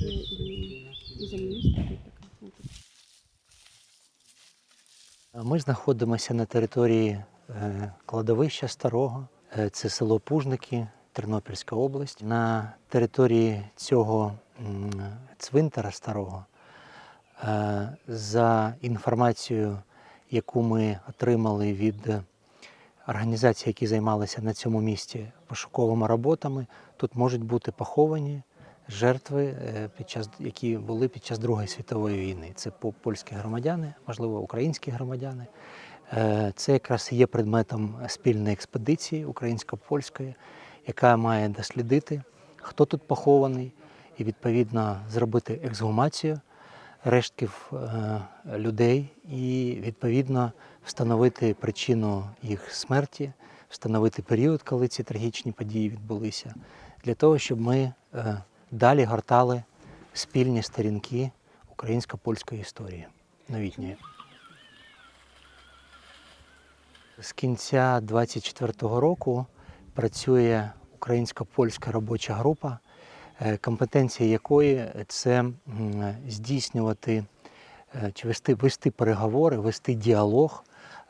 из-за министра. Ми знаходимося на території е, кладовища старого. Е, Це село Пужники, Тернопільська область. На території цього цвинтара старого, е, за інформацією, яку ми отримали від організацій, які займалися на цьому місці пошуковими роботами, тут можуть бути поховані жертви, е, під час, які були під час Другої світової війни. Це по- польські громадяни, можливо, українські громадяни. Е, Це якраз є предметом спільної експедиції українсько-польської, яка має дослідити, хто тут похований, і відповідно зробити ексгумацію рештків е, людей і відповідно встановити причину їх смерті, встановити період, коли ці трагічні події відбулися, для того, щоб ми далі гортали спільні сторінки українсько-польської історії новітньої. З кінця 24-го року працює українсько-польська робоча група, е, компетенція якої це здійснювати е, чи вести, вести переговори, вести діалог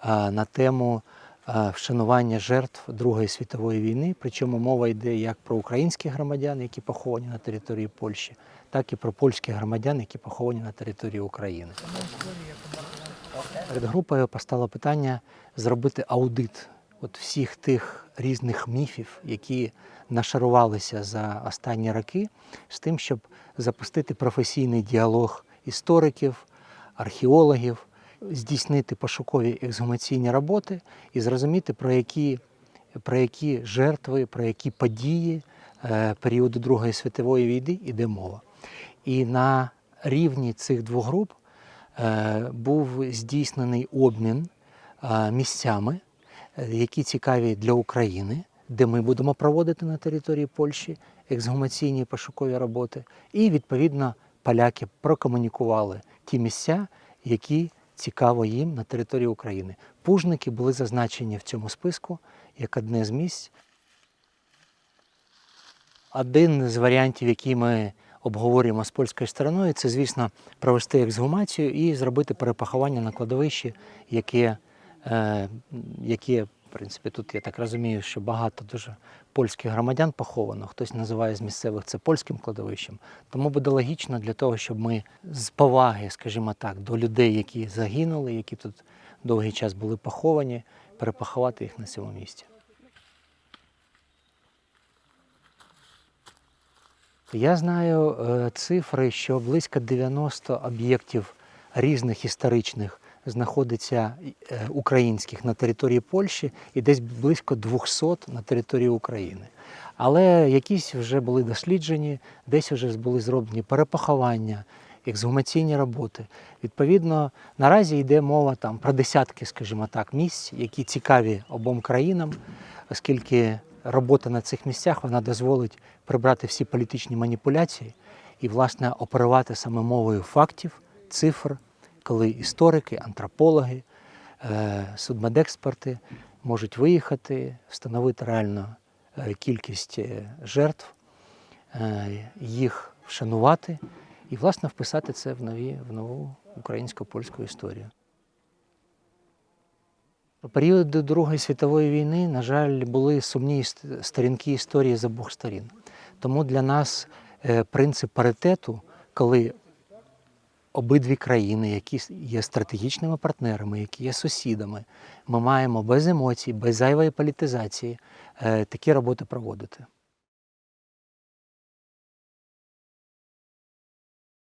е, на тему вшанування жертв Другої світової війни. Причому мова йде як про українських громадян, які поховані на території Польщі, так і про польських громадян, які поховані на території України. Перед групою постало питання зробити аудит от всіх тих різних міфів, які нашарувалися за останні роки, з тим, щоб запустити професійний діалог істориків, археологів, здійснити пошукові ексгумаційні роботи і зрозуміти, про які, про які жертви, про які події е, періоду Другої світової війни йде мова. І на рівні цих двох груп е, був здійснений обмін е, місцями, які цікаві для України, де ми будемо проводити на території Польщі ексгумаційні пошукові роботи. І відповідно поляки прокомунікували ті місця, які цікаво їм на території України. Пужники були зазначені в цьому списку як одне з місць. Один з варіантів, який ми обговорюємо з польською стороною, це, звісно, провести ексгумацію і зробити перепахування на кладовищі, яке, е, яке, в принципі, тут я так розумію, що багато дуже польських громадян поховано. Хтось називає з місцевих це польським кладовищем. Тому буде логічно для того, щоб ми з поваги, скажімо так, до людей, які загинули, які тут довгий час були поховані, перепоховати їх на цьому місці. Я знаю е, цифри, що близько 90 об'єктів різних історичних знаходиться е, українських на території Польщі і десь близько 200 на території України. Але якісь вже були досліджені, десь вже були зроблені перепоховання, ексгумаційні роботи. Відповідно, наразі йде мова там про десятки, скажімо так, місць, які цікаві обом країнам, оскільки робота на цих місцях вона дозволить прибрати всі політичні маніпуляції і, власне, оперувати саме мовою фактів, цифр, коли історики, антропологи, е, судмедексперти можуть виїхати, встановити реально е, кількість е, жертв, їх вшанувати і, власне, вписати це в, нові, в нову українсько-польську історію. У період Другої світової війни, на жаль, були сумні сторінки історії з обох сторін. Тому для нас принцип паритету, коли обидві країни, які є стратегічними партнерами, які є сусідами, ми маємо без емоцій, без зайвої політизації е, такі роботи проводити.